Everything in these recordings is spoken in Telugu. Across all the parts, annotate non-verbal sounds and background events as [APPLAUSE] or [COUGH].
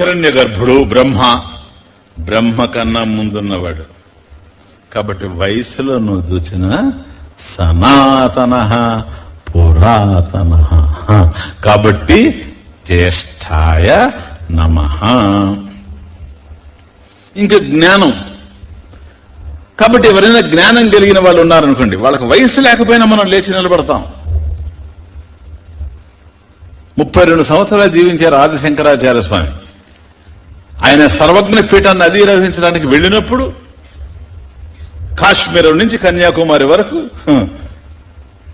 హిరణ్య గర్భుడు బ్రహ్మ బ్రహ్మ కన్నా ముందున్నవాడు. కాబట్టి వయసులో నువ్వు చూచిన సనాతన పురాతన కాబట్టి జ్యేష్ఠాయ నమ. ఇంకా జ్ఞానం. కాబట్టి ఎవరైనా జ్ఞానం కలిగిన వాళ్ళు ఉన్నారనుకోండి వాళ్ళకి వయసు లేకపోయినా మనం లేచి నిలబడతాం. ముప్పై రెండు సంవత్సరాలు జీవించారు ఆదిశంకరాచార్య స్వామి. ఆయన సర్వజ్ఞ పీఠాన్ని అధిరోహించడానికి వెళ్ళినప్పుడు కాశ్మీరం నుంచి కన్యాకుమారి వరకు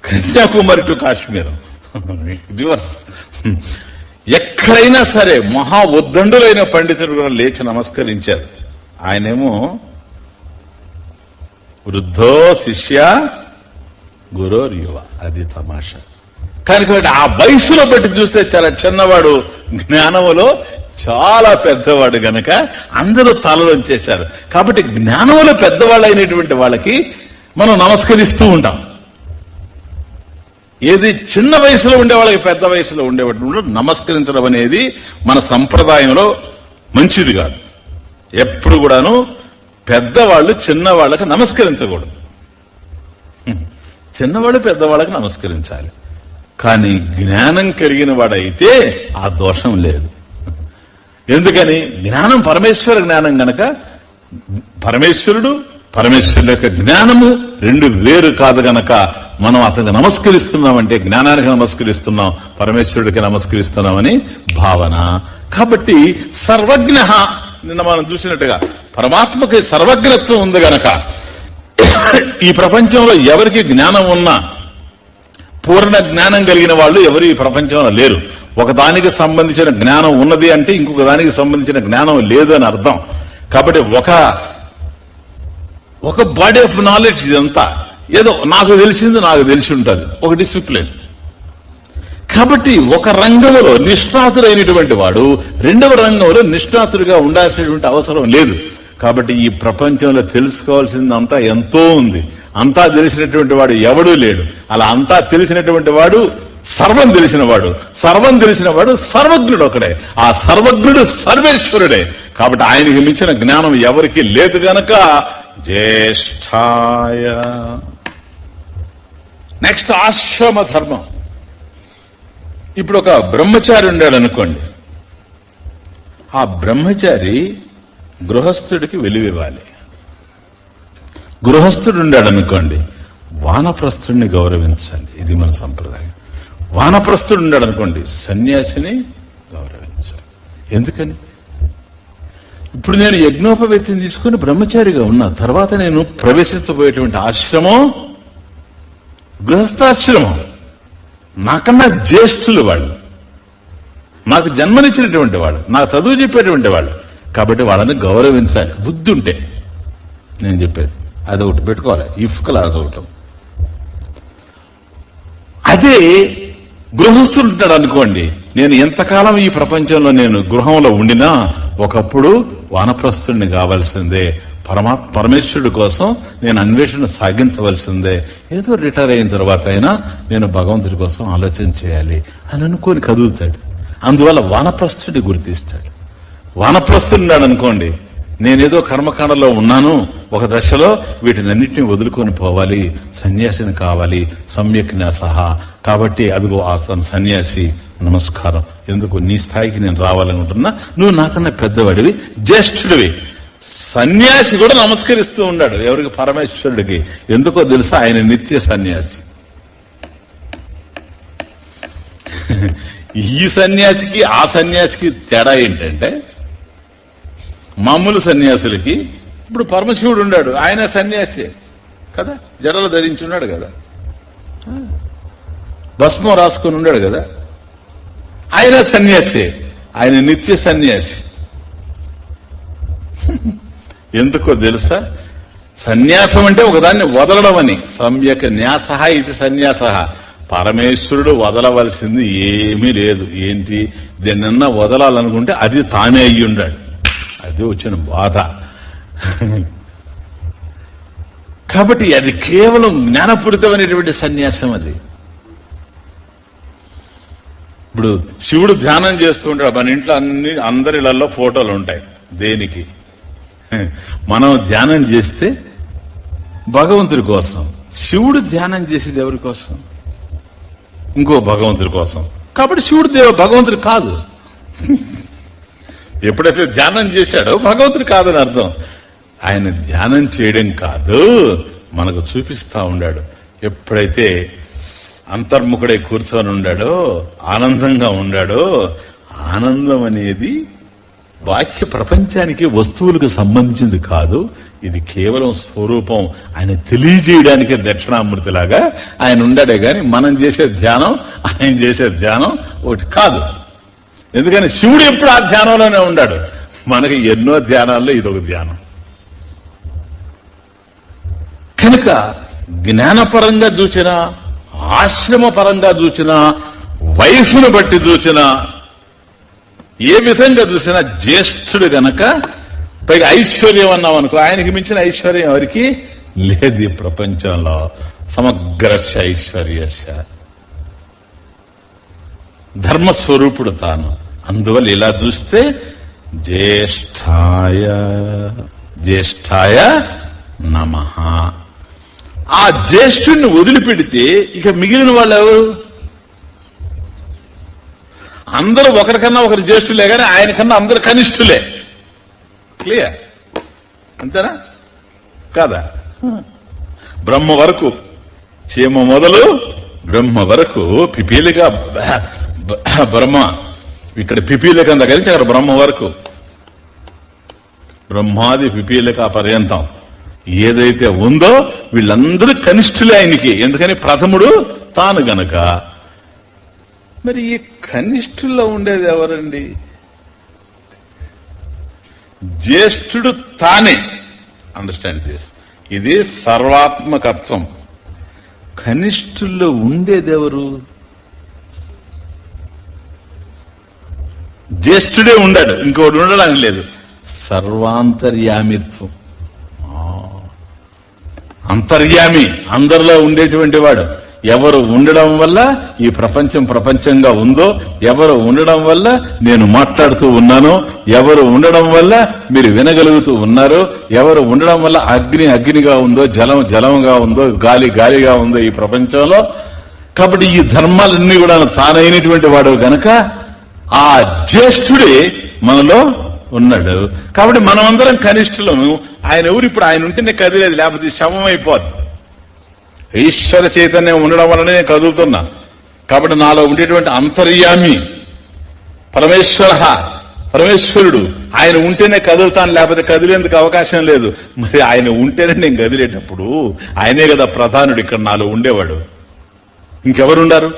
కన్యాకుమారి టు కాశ్మీరం. రివర్స్ ఎక్కడైనా సరే మహా ఉద్దండులైన పండితుడు కూడా లేచి నమస్కరించారు. ఆయనేమో వృద్ధో శిష్య గురోర్ యువ అది తమాషా. కానీ ఆ వయసులో బట్టి చూస్తే చాలా చిన్నవాడు జ్ఞానములో చాలా పెద్దవాడు గనక అందరూ తలలోంచేశారు కాబట్టి జ్ఞానంలో పెద్దవాళ్ళు అయినటువంటి వాళ్ళకి మనం నమస్కరిస్తూ ఉంటాం. ఏది చిన్న వయసులో ఉండే వాళ్ళకి పెద్ద వయసులో ఉండేవాడు నమస్కరించడం అనేది మన సంప్రదాయంలో మంచిది కాదు. ఎప్పుడు కూడాను పెద్దవాళ్ళు చిన్నవాళ్ళకి నమస్కరించకూడదు. చిన్నవాళ్ళు పెద్దవాళ్ళకి నమస్కరించాలి. కానీ జ్ఞానం కలిగిన వాడైతే ఆ దోషం లేదు. ఎందుకని? జ్ఞానం పరమేశ్వర జ్ఞానం గనక పరమేశ్వరుడు పరమేశ్వరుడు యొక్క జ్ఞానము రెండు వేరు కాదు గనక మనం అతనికి నమస్కరిస్తున్నామంటే జ్ఞానానికి నమస్కరిస్తున్నాం పరమేశ్వరుడికి నమస్కరిస్తున్నామని భావన. కాబట్టి సర్వజ్ఞ నిన్న మనం చూసినట్టుగా పరమాత్మకి సర్వజ్ఞత్వం ఉంది గనక ఈ ప్రపంచంలో ఎవరికి జ్ఞానం ఉన్నా పూర్ణ జ్ఞానం కలిగిన వాళ్ళు ఎవరు ఈ ప్రపంచంలో లేరు. ఒకదానికి సంబంధించిన జ్ఞానం ఉన్నది అంటే ఇంకొక దానికి సంబంధించిన జ్ఞానం లేదు అని అర్థం. కాబట్టి ఒక ఒక బాడీ ఆఫ్ నాలెడ్జ్ ఇదంతా. ఏదో నాకు తెలిసింది నాకు తెలిసి ఉంటుంది. ఒక డిసిప్లిన్ కాబట్టి ఒక రంగంలో నిష్ణాతుడైనటువంటి వాడు రెండవ రంగంలో నిష్ణాతుడిగా ఉండాల్సినటువంటి అవసరం లేదు. కాబట్టి ఈ ప్రపంచంలో తెలుసుకోవాల్సిందంతా ఎంతో ఉంది. అంతా తెలిసినటువంటి వాడు ఎవడూ లేడు. అలా అంతా తెలిసినటువంటి వాడు సర్వం తెలిసినవాడు సర్వం తెలిసినవాడు సర్వజ్ఞుడు ఒకడే. ఆ సర్వజ్ఞుడు సర్వేశ్వరుడే. కాబట్టి ఆయనకి మించిన జ్ఞానం ఎవరికి లేదు గనక జ్యేష్ఠాయ. నెక్స్ట్ ఆశ్రమ ధర్మం. ఇప్పుడు ఒక బ్రహ్మచారి ఉండాడు అనుకోండి. ఆ బ్రహ్మచారి గృహస్థుడికి వెలివివ్వాలి. గృహస్థుడు ఉండాడు అనుకోండి. వానప్రస్థుడిని గౌరవించాలి. ఇది మన సంప్రదాయం. వానప్రస్తుడు ఉండాడు అనుకోండి సన్యాసిని గౌరవించాలి. ఎందుకని? ఇప్పుడు నేను యజ్ఞోపవేత్తిని తీసుకుని బ్రహ్మచారిగా ఉన్నా తర్వాత నేను ప్రవేశించబోయేటువంటి ఆశ్రమం గృహస్థాశ్రమం నాకన్నా జ్యేష్ఠులు వాళ్ళు నాకు జన్మనిచ్చినటువంటి వాళ్ళు నాకు చదువు చెప్పేటువంటి వాళ్ళు కాబట్టి వాళ్ళని గౌరవించాలి. బుద్ధి ఉంటే నేను చెప్పేది. అది ఒకటి పెట్టుకోవాలి. ఇఫ్ క్లాస్ ఒకటి. అదే గృహస్థులు అనుకోండి. నేను ఎంతకాలం ఈ ప్రపంచంలో నేను గృహంలో ఉండినా ఒకప్పుడు వానప్రస్థుడిని కావాల్సిందే. పరమాత్ పరమేశ్వరుడి కోసం నేను అన్వేషణ సాగించవలసిందే. ఏదో రిటైర్ అయిన తర్వాత అయినా నేను భగవంతుడి కోసం ఆలోచన చేయాలి అని అనుకొని కదులుతాడు. అందువల్ల వానప్రస్థుడిని గుర్తిస్తాడు. వానప్రస్థున్నాడు అనుకోండి నేనేదో కర్మకాండలో ఉన్నాను. ఒక దశలో వీటినన్నింటినీ వదులుకొని పోవాలి. సన్యాసిని కావాలి. సమ్యక్ సహా కాబట్టి అదిగో ఆ సన్యాసి నమస్కారం. ఎందుకు? నీ స్థాయికి నేను రావాలనుకుంటున్నా నువ్వు నాకన్నా పెద్దవాడివి జ్యేష్ఠుడివి. సన్యాసి కూడా నమస్కరిస్తూ ఉన్నాడు ఎవరికి? పరమేశ్వరుడికి. ఎందుకో తెలుసా? ఆయన నిత్య సన్యాసి. [LAUGHS] ఈ సన్యాసికి ఆ సన్యాసికి తేడా ఏంటంటే మామూలు సన్యాసులకి ఇప్పుడు పరమశివుడు ఉన్నాడు ఆయన సన్యాసి. కదా? జడలు ధరించి ఉన్నాడు కదా? భస్మం రాసుకొని ఉన్నాడు కదా? ఆయన సన్యాసి. ఆయన నిత్య సన్యాసి. [LAUGHS] ఎందుకో తెలుసా? సన్యాసం అంటే ఒకదాన్ని వదలడం అని. సమ్యక్ న్యాస ఇది సన్యాస. పరమేశ్వరుడు వదలవలసింది ఏమీ లేదు. ఏంటి? దేన్నన్నా వదలాలనుకుంటే అది తానే అయ్యిండాడు. అది వచ్చిన బాధ. కాబట్టి అది కేవలం జ్ఞానపూరితమైనటువంటి సన్యాసం అది. ఇప్పుడు శివుడు ధ్యానం చేస్తూ ఉంటాడు. మన ఇంట్లో అన్ని అందరిలలో ఫోటోలు ఉంటాయి దేనికి? మనం ధ్యానం చేస్తే భగవంతుడి కోసం. శివుడు ధ్యానం చేసేది ఎవరి కోసం? ఇంకో భగవంతుడి కోసం. కాబట్టి శివుడు దేవ భగవంతుడు కాదు. ఎప్పుడైతే ధ్యానం చేశాడో భగవంతుడు కాదని అర్థం. ఆయన ధ్యానం చేయడం కాదు మనకు చూపిస్తా ఉండాడు. ఎప్పుడైతే అంతర్ముఖుడై కూర్చొని ఉండాడో ఆనందంగా ఉండాడో ఆనందం అనేది బాహ్య ప్రపంచానికి వస్తువులకు సంబంధించింది కాదు. ఇది కేవలం స్వరూపం. ఆయన తెలియజేయడానికే దక్షిణామూర్తిలాగా ఆయన ఉండాడే గాని మనం చేసే ధ్యానం ఆయన చేసే ధ్యానం ఒకటి కాదు. ఎందుకని శివుడు ఎప్పుడు ఆ ధ్యానంలోనే ఉన్నాడు? మనకి ఎన్నో ధ్యానాల్లో ఇదొక ధ్యానం. కనుక జ్ఞానపరంగా చూచిన ఆశ్రమ పరంగా చూచిన వయసును బట్టి చూసిన ఏ విధంగా చూసినా జ్యేష్ఠుడు గనక పైగా ఐశ్వర్యం అన్నాం అనుకో ఆయనకి మించిన ఐశ్వర్యం ఎవరికి లేదు ఈ ప్రపంచంలో. సమగ్రశ ఐశ్వర్యశ ధర్మస్వరూపుడు తాను. అందువల్ల ఇలా చూస్తే జ్యేష్ఠాయ జ్యేష్ఠాయ నమ. ఆ జ్యేష్ఠుని వదిలిపెడితే ఇక మిగిలిన వాళ్ళు ఎవరు? అందరూ ఒకరికన్నా ఒకరు జ్యేష్ఠులే కానీ ఆయన కన్నా అందరు కనిష్ఠులే. క్లియర్ అంతేనా? కాదా? బ్రహ్మ వరకు చీమ మొదలు బ్రహ్మ వరకు పిపీలిగా [COUGHS] బ్రహ్మ. ఇక్కడ పిపీలక దగ్గర కలిసి అక్కడ బ్రహ్మ వరకు. బ్రహ్మాది పిపీలక పర్యంతం. ఏదైతే ఉందో వీళ్ళందరూ కనిష్ఠులే ఆయనకి. ఎందుకని ప్రథముడు తాను గనక. మరి ఈ కనిష్ఠుల్లో ఉండేది ఎవరండి? జ్యేష్ఠుడు తానే. అండర్స్టాండ్ దిస్ ఇది సర్వాత్మకత్వం. కనిష్ఠుల్లో ఉండేది జ్యేష్ఠుడే ఉండాడు ఇంకోటి ఉండడానికి లేదు. సర్వాంతర్యామిత్వం. అంతర్యామి అందరిలో ఉండేటువంటి వాడు. ఎవరు ఉండడం వల్ల ఈ ప్రపంచం ప్రపంచంగా ఉందో ఎవరు ఉండడం వల్ల నేను మాట్లాడుతూ ఉన్నానో ఎవరు ఉండడం వల్ల మీరు వినగలుగుతూ ఉన్నారో ఎవరు ఉండడం వల్ల అగ్ని అగ్నిగా ఉందో జలం జలంగా ఉందో గాలి గాలిగా ఉందో ఈ ప్రపంచంలో కాబట్టి ఈ ధర్మాలన్నీ కూడా తానైనటువంటి వాడు గనక ఆ జ్యేష్ఠుడే మనలో ఉన్నాడు. కాబట్టి మనమందరం కనిష్ఠులము. ఆయన ఎవరు ఇప్పుడు ఆయన ఉంటేనే కదిలేదు లేకపోతే శవం అయిపోద్ది. ఈశ్వర చైతన్యం ఉండడం వల్లనే నేను కదులుతున్నా. కాబట్టి నాలో ఉండేటువంటి అంతర్యామి పరమేశ్వర పరమేశ్వరుడు ఆయన ఉంటేనే కదులుతాను లేకపోతే కదిలేందుకు అవకాశం లేదు. మరి ఆయన ఉంటేనే నేను కదిలేటప్పుడు ఆయనే కదా ప్రధానుడు ఇక్కడ నాలో ఉండేవాడు. ఇంకెవరుండారు?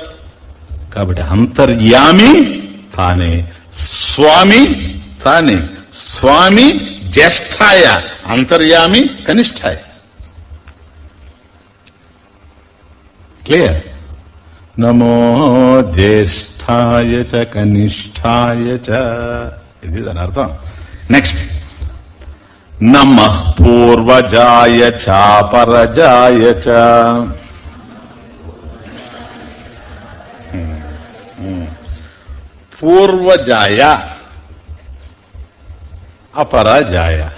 కాబట్టి అంతర్యామి తానే. స్వామి తానే. స్వామి జ్యేష్ఠాయ. అంతర్యామి కనిష్టాయ క్లియర్? నమో జ్యేష్ఠాయ చ కనిష్టాయ చ. ఇది దాని అర్థం. నెక్స్ట్. నమ పూర్వజాయ చాపరజాయ చ. పూర్వజాయ. అపరజాయ.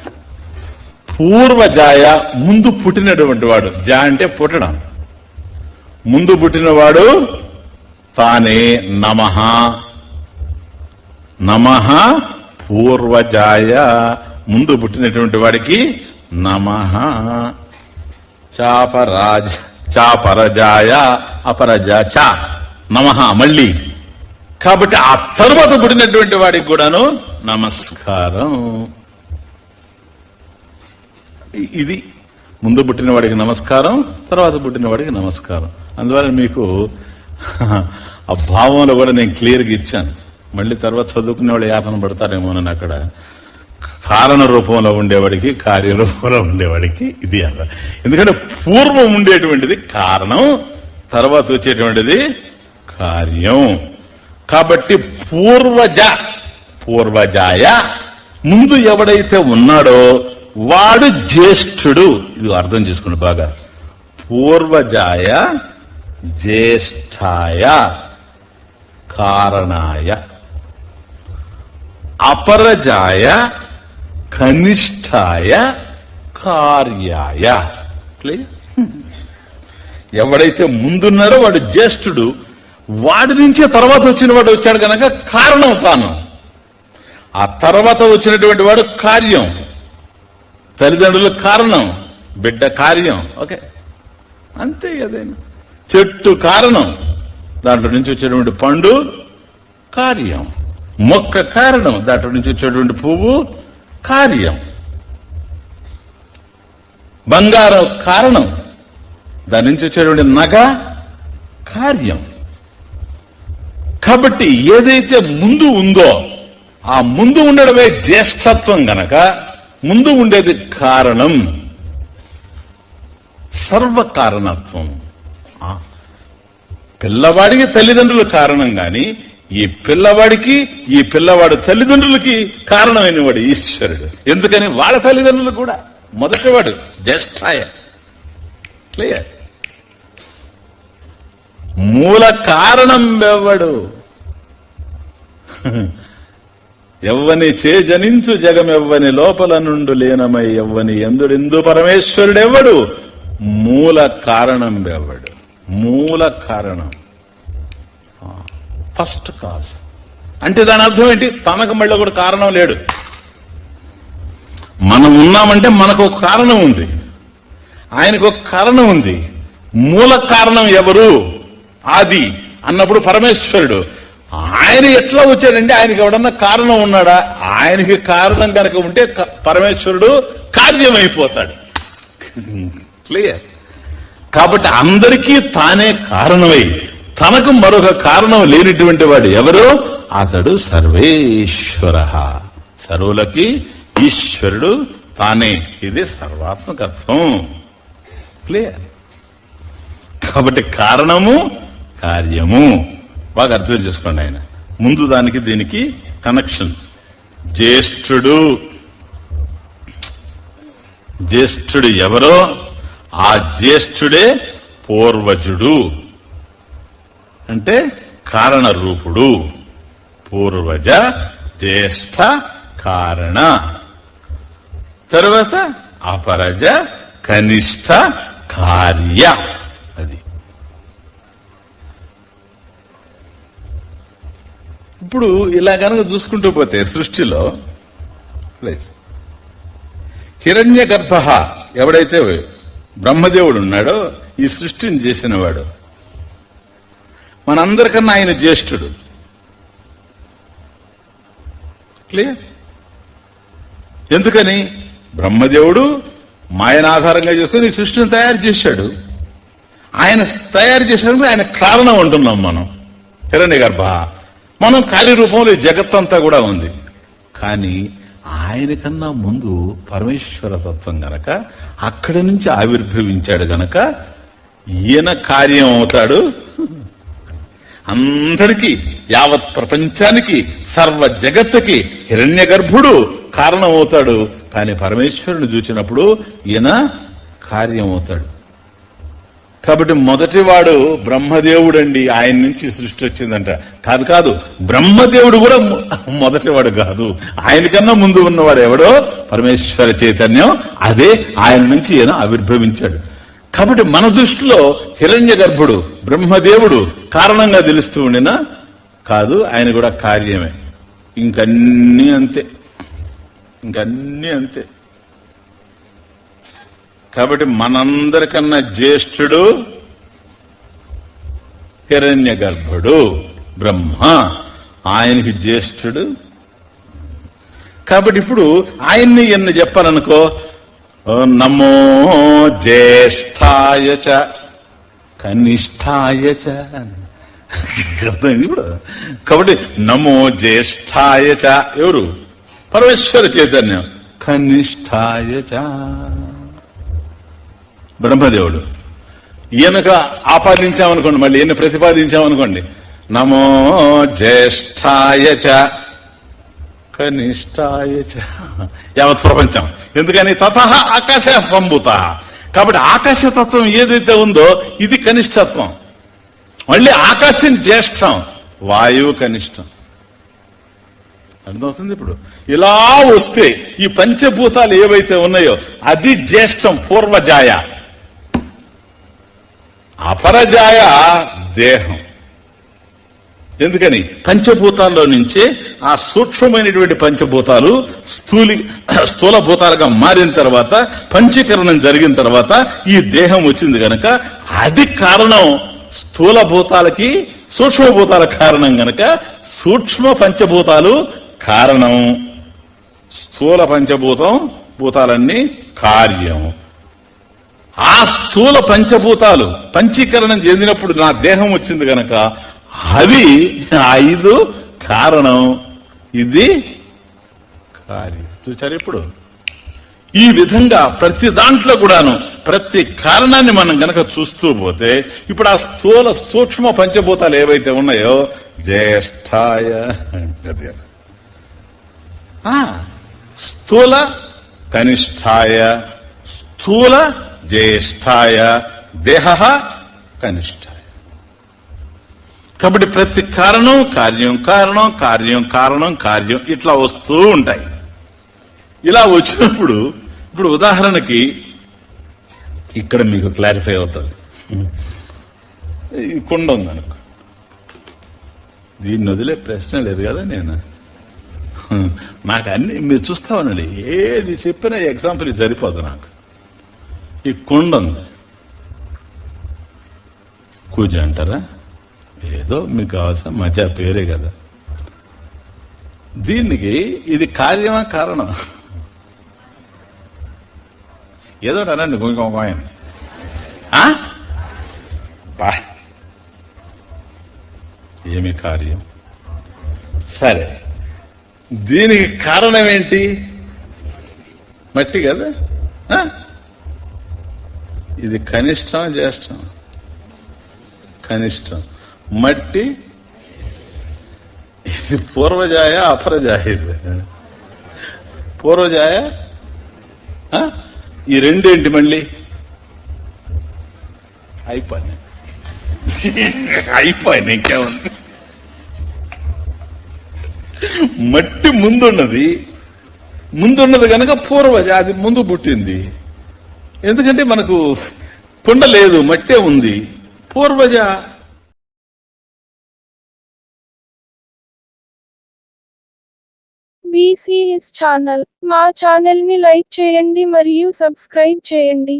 పూర్వజాయ ముందు పుట్టినటువంటి వాడు. జా అంటే పుట్టడం. ముందు పుట్టినవాడు తానే నమ. నమ పూర్వజాయ. ముందు పుట్టినటువంటి వాడికి నమ. చాపరాజ చాపరజాయ అపరజ చ. నమ మళ్ళీ. కాబట్టి ఆ తరువాత పుట్టినటువంటి వాడికి కూడాను నమస్కారం. ఇది ముందు పుట్టిన వాడికి నమస్కారం తర్వాత పుట్టిన వాడికి నమస్కారం. అందువల్ల మీకు ఆ భావంలో కూడా నేను క్లియర్గా ఇచ్చాను. మళ్ళీ తర్వాత చదువుకునే వాళ్ళు యాతన పడతారేమోనని అక్కడ కారణ రూపంలో ఉండేవాడికి కార్యరూపంలో ఉండేవాడికి ఇది అన్న ఎందుకంటే పూర్వం ఉండేటువంటిది కారణం తర్వాత వచ్చేటువంటిది కార్యం. కాబట్టి పూర్వజ పూర్వజాయ ముందు ఎవడైతే ఉన్నాడో వాడు జ్యేష్ఠుడు. ఇది అర్థం చేసుకోండి బాగా. పూర్వజాయ జ్యేష్ఠాయ కారణాయ. అపరజాయ కనిష్టాయ కార్యాయ. ఎవడైతే ముందున్నారో వాడు జ్యేష్ఠుడు. వాడి నుంచే తర్వాత వచ్చిన వాడు వచ్చాడు కనుక కారణం తాను. ఆ తర్వాత వచ్చినటువంటి వాడు కార్యం. తల్లిదండ్రులు కారణం బిడ్డ కార్యం. ఓకే. అంతే కదేనా చెట్టు కారణం. దాంట్లో నుంచి వచ్చేటువంటి పండు కార్యం. మొక్క కారణం. దాంట్లో నుంచి వచ్చేటువంటి పువ్వు కార్యం. బంగారం కారణం. దాని నుంచి వచ్చేటువంటి నగ కార్యం. కాబట్టి ఏదైతే ముందు ఉందో ఆ ముందు ఉండడమే జ్యేష్ఠత్వం గనక ముందు ఉండేది కారణం. సర్వకారణత్వం. పిల్లవాడికి తల్లిదండ్రులు కారణం గాని ఈ పిల్లవాడికి ఈ పిల్లవాడు తల్లిదండ్రులకి కారణమైన వాడు ఈశ్వరుడు. ఎందుకని? వాళ్ళ తల్లిదండ్రులు కూడా మొదటివాడు జ్యేష్ఠాయ. క్లియర్? మూల కారణం వెవ్వడు ఎవ్వని చే జనించు జగమెవ్వని లోపల నుండు లేనమై ఎవ్వని ఎందుడెందు పరమేశ్వరుడెవ్వడు? మూల కారణం వెవ్వడు మూల కారణం. First cause. అంటే దాని అర్థం ఏంటి? తనకు మళ్ళీ కూడా కారణం లేడు. మనం ఉన్నామంటే మనకు ఒక కారణం ఉంది. ఆయనకు ఒక కారణం ఉంది. మూల కారణం ఎవరు? ఆది అన్నప్పుడు పరమేశ్వరుడు. ఆయన ఎట్లా వచ్చాడంటే ఆయనకి ఎవడన్నా కారణం ఉన్నాడా? ఆయనకి కారణం కనుక ఉంటే పరమేశ్వరుడు కార్యమైపోతాడు. క్లియర్ కాబట్టి అందరికీ తానే కారణమై తనకు మరొక కారణం లేనిటువంటి వాడు ఎవరు? అతడు సర్వేశ్వర. సర్వులకి ఈశ్వరుడు తానే. ఇది సర్వాత్మకత్వం. క్లియర్ కాబట్టి కారణము కార్యము. బాగా అర్థం చేసుకోండి ఆయన. ముందు దానికి దీనికి కనెక్షన్ జ్యేష్ఠుడు. జ్యేష్ఠుడు ఎవరో? ఆ జ్యేష్ఠుడే పూర్వజుడు. అంటే కారణ రూపుడు. పూర్వజ జ్యేష్ఠ కారణ. తర్వాత అపరజ కనిష్ట కార్య అది ఇప్పుడు ఇలా కనుక చూసుకుంటూ పోతే సృష్టిలో ప్లీజ్ హిరణ్య గర్భ ఎవడైతే బ్రహ్మదేవుడు ఉన్నాడో ఈ సృష్టిని చేసినవాడు. మనందరికన్నా ఆయన జ్యేష్ఠుడు. క్లియర్ ఎందుకని? బ్రహ్మదేవుడు మాయన ఆధారంగా చేసుకుని ఈ సృష్టిని తయారు చేశాడు. ఆయన తయారు చేసినందుకు ఆయన కారణం అంటున్నాం మనం. హిరణ్య గర్భ మనం కార్యరూపంలో ఈ జగత్తంతా కూడా ఉంది. కానీ ఆయనకన్నా ముందు పరమేశ్వర తత్వం గనక అక్కడి నుంచి ఆవిర్భవించాడు గనక ఈయన కార్యం అవుతాడు. అందరికీ యావత్ ప్రపంచానికి సర్వ జగత్తుకి హిరణ్య గర్భుడు కారణమవుతాడు. కానీ పరమేశ్వరుని చూచినప్పుడు ఈయన కార్యం అవుతాడు. కాబట్టి మొదటివాడు బ్రహ్మదేవుడండి. ఆయన నుంచి సృష్టి వచ్చిందంట. కాదు కాదు. బ్రహ్మదేవుడు కూడా మొదటివాడు కాదు. ఆయనకన్నా ముందు ఉన్నవాడు ఎవడో? పరమేశ్వర చైతన్యం. అదే ఆయన నుంచి ఈయన ఆవిర్భవించాడు. కాబట్టి మన దృష్టిలో హిరణ్య గర్భుడు బ్రహ్మదేవుడు కారణంగా తెలుస్తూ ఉండినా కాదు ఆయన కూడా కార్యమే. ఇంకన్నీ అంతే. ఇంకన్నీ అంతే. కాబట్టి మనందరికన్నా జ్యేష్ఠుడు హిరణ్య గర్భుడు బ్రహ్మ. ఆయనకి జ్యేష్ఠుడు. కాబట్టి ఇప్పుడు ఆయన్ని ఎన్ని చెప్పాలనుకో ఓ నమో జ్యేష్ఠాయ చ కనిష్టాయ చ అర్థమైంది ఇప్పుడు? కాబట్టి నమో జ్యేష్ఠాయ చ ఎవరు? పరమేశ్వర చైతన్యం. కనిష్టాయ చ. బ్రహ్మదేవుడు. ఈయనక ఆపాదించామనుకోండి మళ్ళీ ఈయన ప్రతిపాదించామనుకోండి. నమో జ్యేష్ఠాయ చ కనిష్టాయ చ. యావత్ ప్రపంచం. ఎందుకని తత ఆకాశ సంభూత. కాబట్టి ఆకాశతత్వం ఏదైతే ఉందో ఇది కనిష్టత్వం మళ్ళీ ఆకాశం జ్యేష్టం వాయువు కనిష్టం. అర్థమవుతుంది ఇప్పుడు? ఇలా వస్తే ఈ పంచభూతాలు ఏవైతే ఉన్నాయో అది జ్యేష్టం పూర్వజాయ. అపరజాయ దేహం. ఎందుకని? పంచభూతాల్లో నుంచే ఆ సూక్ష్మమైనటువంటి పంచభూతాలు స్థూలి స్థూల భూతాలుగా మారిన తర్వాత పంచీకరణం జరిగిన తర్వాత ఈ దేహం వచ్చింది గనక అది కారణం స్థూల భూతాలకి సూక్ష్మభూతాల కారణం గనక సూక్ష్మ పంచభూతాలు కారణం. స్థూల పంచభూతం భూతాలన్నీ కార్యం. ఆ స్థూల పంచభూతాలు పంచీకరణం చెందినప్పుడు నా దేహం వచ్చింది గనక అవి ఐదు కారణం. ఇది కార్యం. చూసారు ఇప్పుడు? ఈ విధంగా ప్రతి దాంట్లో కూడాను ప్రతి కారణాన్ని మనం గనక చూస్తూ పోతే ఇప్పుడు ఆ స్థూల సూక్ష్మ పంచభూతాలు ఏవైతే ఉన్నాయో జ్యేష్ఠాయ ఆ, స్థూల కనిష్టాయ స్థూల జ్యేష్ఠాయ దేహ కనిష్టాయ కాబట్టి ప్రతి కారణం కార్యం కారణం కార్యం కారణం కార్యం ఇట్లా వస్తూ ఉంటాయి. ఇలా వచ్చినప్పుడు ఇప్పుడు ఉదాహరణకి ఇక్కడ మీకు క్లారిఫై అవుతుంది. ఈ కుండ ఉందనుకో. దీన్ని వదిలే ప్రశ్న లేదు కదా నేను. నాకు అన్ని మీరు చూస్తా ఉండండి ఏది చెప్పినా ఎగ్జాంపుల్ సరిపోదు నాకు. ఈ కుండ ఉంది. కూజ అంటారా? ఏదో మీకు కావాల్సిన మజా పేరే కదా. దీనికి ఇది కార్యమా కారణం. ఏదో అనండి ఇంకొకని బా. ఏమి కార్యం? సరే. దీనికి కారణం ఏంటి? మట్టి కదా? ఆ? ఇది కనిష్టం జ్యేష్టం. కనిష్టం. మట్టి ఇది పూర్వజాయ అపరజాయ ఇది. పూర్వజాయ ఈ రెండేంటి మళ్ళీ? అయిపోయింది. అయిపోయింది ఇంకేముంది? మట్టి ముందున్నది. ముందున్నది కనుక పూర్వజ అది ముందు పుట్టింది. ఎందుకంటే మనకు కుండ లేదు మట్టే ఉంది. పూర్వజ బీసీఎస్ ఛానల్ మా ఛానల్ని లైక్ చేయండి మరియు సబ్స్క్రైబ్ చేయండి.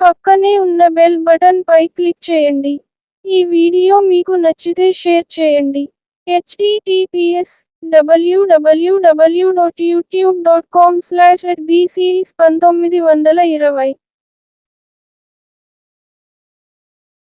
పక్కనే ఉన్న బెల్ బటన్ పై క్లిక్ చేయండి. ఈ వీడియో మీకు నచ్చితే షేర్ చేయండి. HTTPS WWW dot YouTube dot com slash పంతొమ్మిది వందల ఇరవై.